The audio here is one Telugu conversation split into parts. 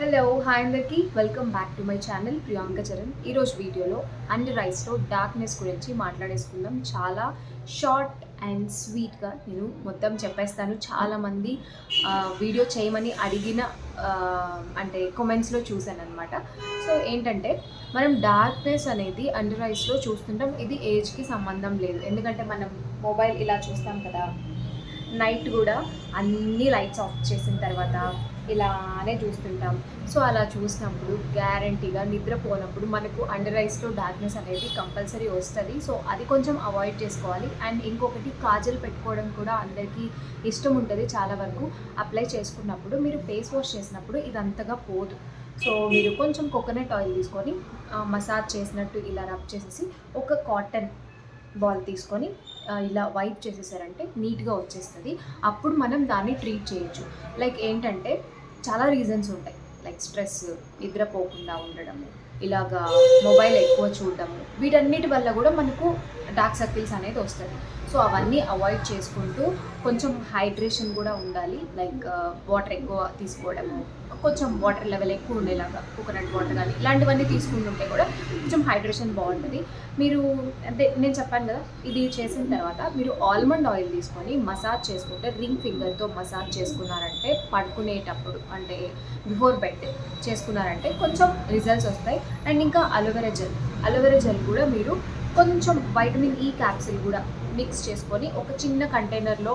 హలో హాయ్ అందరికి. Welcome back to my channel Priyanka Charan ఈరోజు వీడియోలో అండర్ రైస్లో డార్క్నెస్ గురించి మాట్లాడేసుకుందాం. చాలా షార్ట్ అండ్ స్వీట్గా నేను మొత్తం చెప్పేస్తాను. చాలామంది వీడియో చేయమని అడిగిన అంటే కామెంట్స్లో చూశాను అనమాట సో ఏంటంటే మనం డార్క్నెస్ అనేది అండర్ రైస్లో చూస్తుంటాం. ఇది ఏజ్కి సంబంధం లేదు. ఎందుకంటే మనం మొబైల్ ఇలా చూస్తాం కదా. నైట్ కూడా అన్ని లైట్స్ ఆఫ్ చేసిన తర్వాత ఇలానే చూస్తుంటాం. సో అలా చూసినప్పుడు గ్యారంటీగా నిద్రపోనప్పుడు మనకు అండర్ ఐస్లో డార్క్నెస్ అనేది కంపల్సరీ వస్తుంది. సో అది కొంచెం అవాయిడ్ చేసుకోవాలి. అండ్ ఇంకొకటి కాజల్ పెట్టుకోవడం కూడా అందరికీ ఇష్టం ఉంటుంది చాలా వరకు. అప్లై చేసుకున్నప్పుడు మీరు ఫేస్ వాష్ చేసినప్పుడు ఇది అంతగా పోదు. సో మీరు కొంచెం కోకోనట్ ఆయిల్ తీసుకొని మసాజ్ చేసినట్టు ఇలా రబ్ చేసేసి ఒక కాటన్ బాల్ తీసుకొని ఇలా వైప్ చేసేసారంటే నీట్గా వచ్చేస్తుంది. అప్పుడు మనం దాన్ని ట్రీట్ చేయొచ్చు. లైక్ ఏంటంటే చాలా రీజన్స్ ఉంటాయి. లైక్ స్ట్రెస్ నిద్రపోకుండా ఉండడము ఇలాగా మొబైల్ ఎక్కువ చూడడము వీటన్నిటి వల్ల కూడా మనకు డార్క్ సర్కిల్స్ అనేది వస్తుంది సో అవన్నీ అవాయిడ్ చేసుకుంటూ కొంచెం హైడ్రేషన్ కూడా ఉండాలి. లైక్ వాటర్ ఎక్కువ తీసుకోవడము కొంచెం వాటర్ లెవెల్ ఎక్కువ ఉండేలాగా కోకోనట్ వాటర్ కానీ ఇలాంటివన్నీ తీసుకుంటుంటే కూడా కొంచెం హైడ్రేషన్ బాగుంటుంది. మీరు అంటే నేను చెప్పాను కదా ఇది చేసిన తర్వాత మీరు ఆల్మండ్ ఆయిల్ తీసుకొని మసాజ్ చేసుకుంటే రింగ్ ఫింగర్తో మసాజ్ చేసుకున్నారంటే పడుకునేటప్పుడు అంటే బిఫోర్ బెడ్ చేసుకున్నారంటే కొంచెం రిజల్ట్స్ వస్తాయి. అండ్ ఇంకా అలోవెరా జెల్ అలోవెరా జెల్ కూడా మీరు కొంచెం వైటమిన్ ఈ క్యాప్సిల్ కూడా మిక్స్ చేసుకొని ఒక చిన్న కంటైనర్లో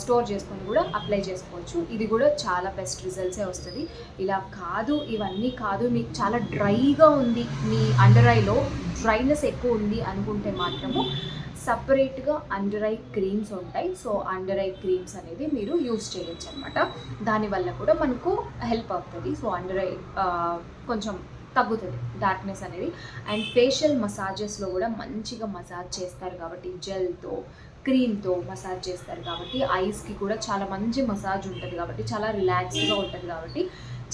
స్టోర్ చేసుకొని కూడా అప్లై చేసుకోవచ్చు. ఇది కూడా చాలా బెస్ట్ రిజల్ట్సే వస్తుంది. ఇలా కాదు ఇవన్నీ కాదు మీకు చాలా డ్రైగా ఉంది మీ అండర్ ఐలో డ్రైనెస్ ఎక్కువ ఉంది అనుకుంటే మాత్రము సపరేట్గా అండర్ ఐ క్రీమ్స్ ఉంటాయి. సో అండర్ ఐ క్రీమ్స్ అనేది మీరు యూస్ చేయొచ్చు అనమాట దానివల్ల కూడా మనకు హెల్ప్ అవుతుంది. సో అండర్ ఐ కొంచెం తగ్గుతుంది డార్క్నెస్ అనేది అండ్ ఫేషియల్ మసాజెస్లో కూడా మంచిగా మసాజ్ చేస్తారు కాబట్టి జెల్తో క్రీమ్తో మసాజ్ చేస్తారు కాబట్టి ఐస్కి కూడా చాలా మంచి మసాజ్ ఉంటుంది కాబట్టి చాలా రిలాక్స్డ్గా ఉంటుంది కాబట్టి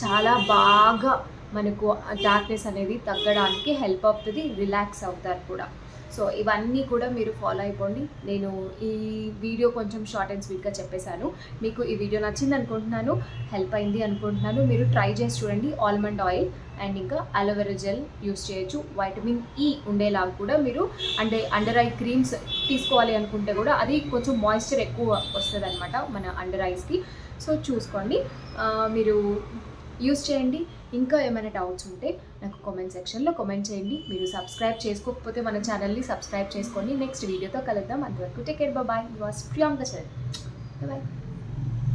చాలా బాగా మనకు డార్క్నెస్ అనేది తగ్గడానికి హెల్ప్ అవుతుంది రిలాక్స్ అవుతారు కూడా. సో ఇవన్నీ కూడా మీరు ఫాలో అయిపోండి. నేను ఈ వీడియో కొంచెం షార్ట్ అండ్ స్వీట్గా చెప్పేశాను. మీకు ఈ వీడియో నచ్చింది అనుకుంటున్నాను హెల్ప్ అయింది అనుకుంటున్నాను మీరు ట్రై చేసి చూడండి. ఆల్మండ్ ఆయిల్ అండ్ ఇంకా aloe vera gel use. Vitamin E e ఉండేలాగా కూడా మీరు అంటే అండర్ ఐ క్రీమ్స్ తీసుకోవాలి అనుకుంటే కూడా అది కొంచెం మాయిశ్చర్ ఎక్కువ వస్తుంది అనమాట మన అండర్ ఐస్కి సో చూసుకోండి. మీరు యూస్ చేయండి. ఇంకా ఏమైనా డౌట్స్ ఉంటే నాకు కామెంట్ సెక్షన్లో కామెంట్ చేయండి. మీరు సబ్స్క్రైబ్ చేసుకోకపోతే మన ఛానల్ని సబ్స్క్రైబ్ చేసుకోండి నెక్స్ట్ వీడియోతో కలుద్దాం. అంతవరకు take care bye you was Priyanka Charan bye